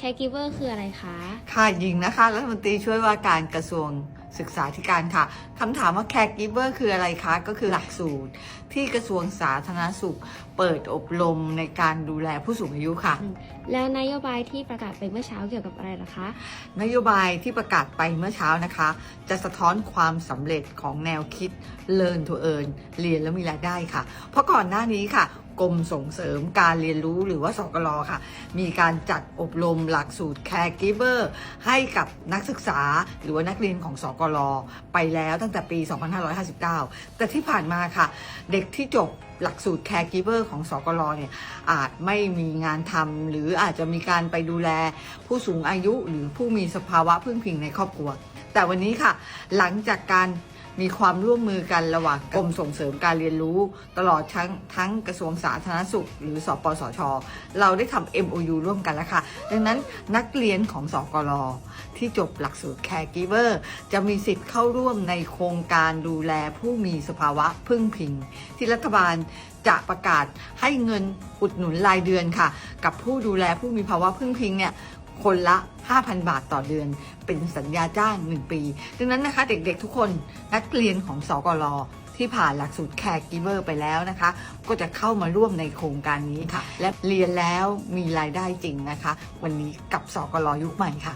caregiver คืออะไรคะ ค่ะหญิงนะคะรัฐมนตรีช่วยว่าการกระทรวงศึกษาธิการค่ะคำถามว่า caregiver คืออะไรคะ ก็คือหลักสูตรที่กระทรวงสาธารณสุข เปิดอบรมในการดูแลผู้สูงอายุค่ะ แล้วนโยบายที่ประกาศไปเมื่อเช้าเกี่ยวกับอะไรล่ะคะ นโยบายที่ประกาศไปเมื่อเช้านะคะ จะสะท้อนความสำเร็จของแนวคิด Learn to Earn เรียนแล้วมีรายได้ค่ะ เพราะก่อนหน้านี้ค่ะ กรมส่งเสริมการเรียนรู้หรือว่าสกลค่ะ มีการจัดอบรมหลักสูตร Caregiver ให้กับนักศึกษาหรือว่านักเรียนของสกลไปแล้วตั้งแต่ปี 2559 แต่ที่ผ่านมาค่ะ เด็กที่จบ หลักสูตร Caregiver ของสกลเนี่ยอาจไม่มีงานทำหรืออาจจะมีการไปดูแลผู้สูงอายุหรือผู้มีสภาวะพึ่งพิงในครอบครัว แต่วันนี้ค่ะ หลังจากการมีความร่วมมือกันระหว่างกรมส่งเสริมการเรียนรู้ ตลอดทั้งทั้งกระทรวงสาธารณสุข หรือสปสช เราได้ทำ MOU ร่วมกันแล้วค่ะ ดังนั้นนักเรียนของสกลที่จบหลักสูตร Caregiver จะมีสิทธิ์เข้าร่วมในโครงการดูแลผู้มีสภาวะพึ่งพิง ที่รัฐบาลจะประกาศให้เงินอุดหนุนรายเดือนค่ะ กับผู้ดูแลผู้มีภาวะพึ่งพิงเนี่ยคนละ 5,000 บาทต่อเดือน เป็นสัญญาจ้าง 1 ปี ดังนั้นนะคะเด็กๆทุกคนนักเรียนของสกลที่ผ่านหลักสูตร Caregiver ไปแล้วนะคะ ก็จะเข้ามาร่วมในโครงการนี้ค่ะ และเรียนแล้วมีรายได้จริงนะคะ วันนี้กับสกลยุคใหม่ค่ะ